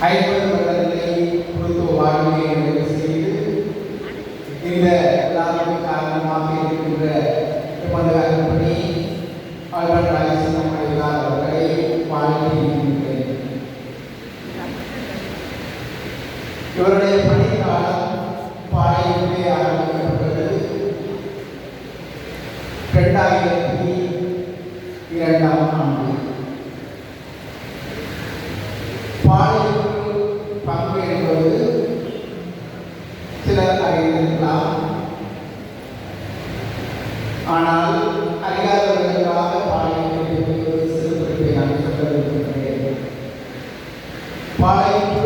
Hyper மண்டலத்தை கொடுத்து வாழ்வியை நிறைவு செய்து இந்த விழாவின் காரணமாக இருக்கின்ற திருமணி ஆழ்வார் ராஜசிம்மன் அடிவார் அவர்களை வாழ்த்தி இருக்கின்றேன் இரண்டாம் ஆண்டு பாளையம் ஆனால் அறியாதவர்களுக்காக பாளையத்திற்கு சிறு குறிப்பை நான் சொல்ல விரும்புகிறேன் பாளையம்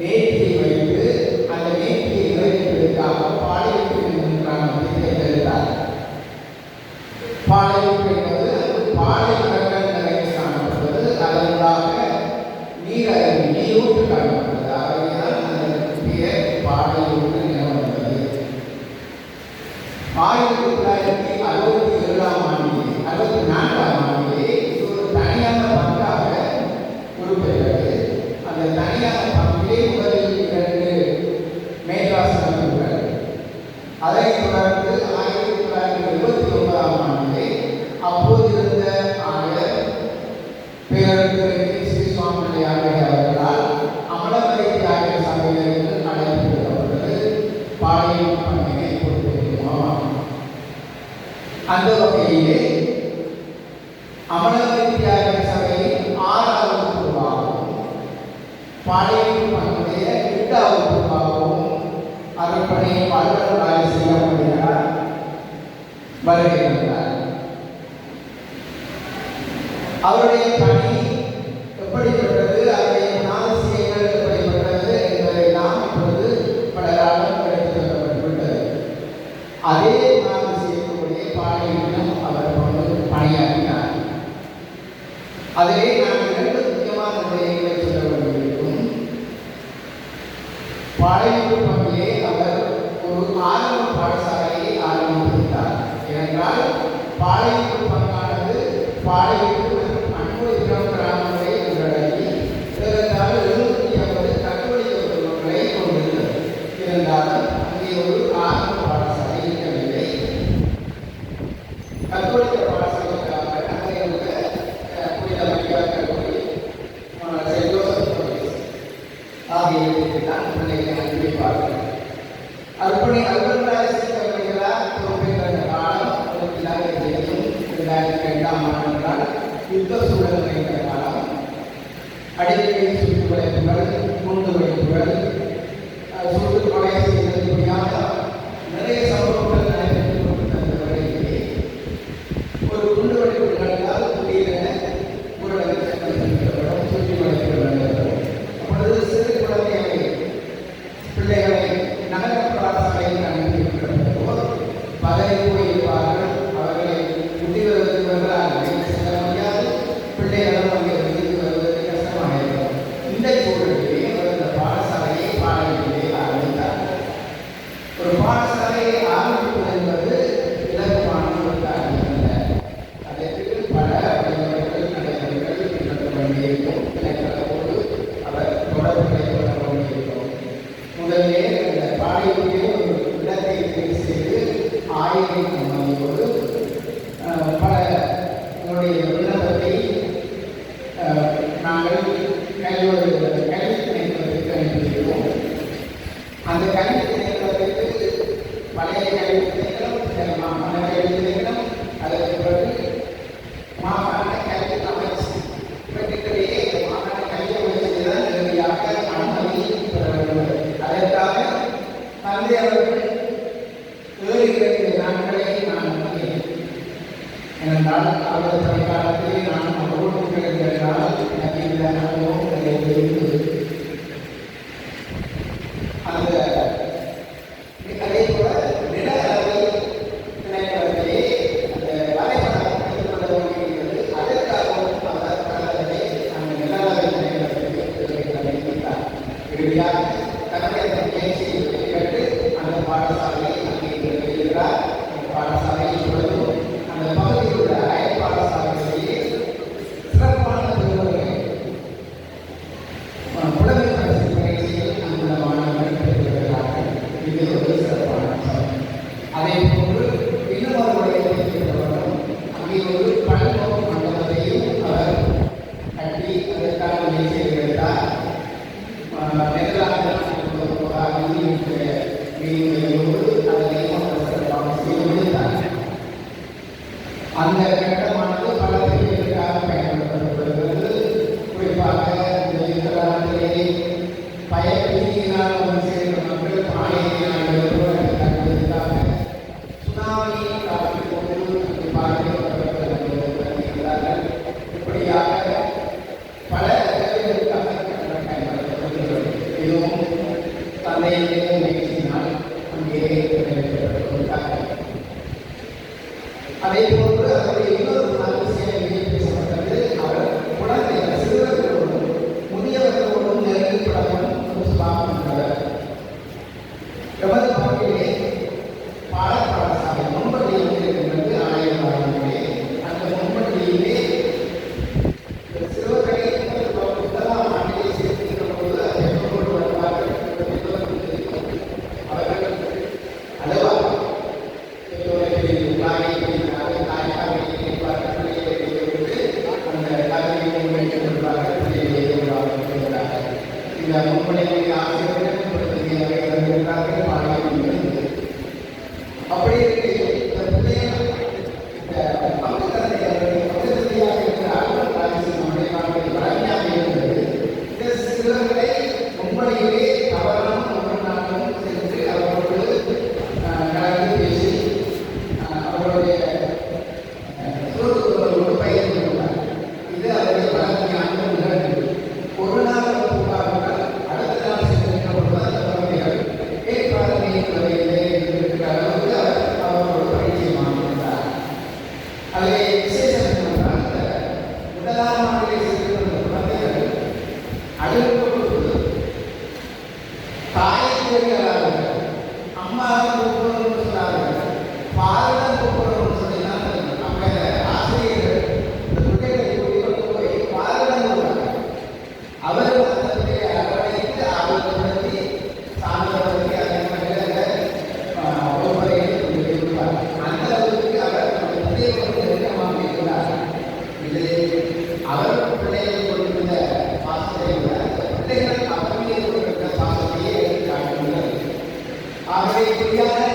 வேட்டியை வைத்து அந்த வேட்டியை நிறைவேற்றுவதற்காக பாளையத்தில் இருக்கின்றான் பெரியார் பாளையம் என்பது பாலை கடல் நிறைய காணப்படுவது அதற்காக நீர் அருவி நீரூற்று காணப்படுவது ஆகவேதான் அமலவித்தியாக சபையில் ஆறாவது வகுப்பாகவும் பாளையம் பண்புடைய எட்டாவது வகுப்பாகவும் அருப்பனை வல்லவராக செய்யப்படுகிறார் வருகின்றார் அவருடைய பணி பழையூர் பள்ளியை அவர் ஒரு ஆரம்ப பாடசாலையை ஆரம்பித்திருந்தார். ஏனென்றால் பாளையூர் பங்கானது பாளையூர் வேண்டாமா என்றால் யுத்த சூழல் வைத்த காலம். அடிக்கடி சுட்டு வளைப்புகள் குண்டு வைப்புகள் சுட்டு உங்களிலே அந்த பாளையத்திலே ஒரு இடத்தை தேர்வு செய்து ஆயிரம் மொழியோடு பல உங்களுடைய விண்ணப்பத்தை நாங்கள் கையோடு கணித்து நினைப்பதற்கு அனுப்பியிருக்கிறோம். அந்த கணித்து நினைப்பதற்கு பழைய கணித்து நினைக்கிறோம் ஏனென்றால் அவரது பணிக்காலத்தில் நான் அவரோடு இருக்கிறால் நம்பிக்கையாக அந்த கட்டமானது பல பிரிவுகளுக்காக பயன்படுத்தப்படுகிறது. குறிப்பாக இந்த யுத்தகாலத்திலே பயப்பிரியினால் வந்து சேர்ந்த மக்கள் பானையினால் தங்குவதற்காக சுனாமி காலத்தில் போது குறிப்பாக அப்படி இருக்கு Amén. sabedoria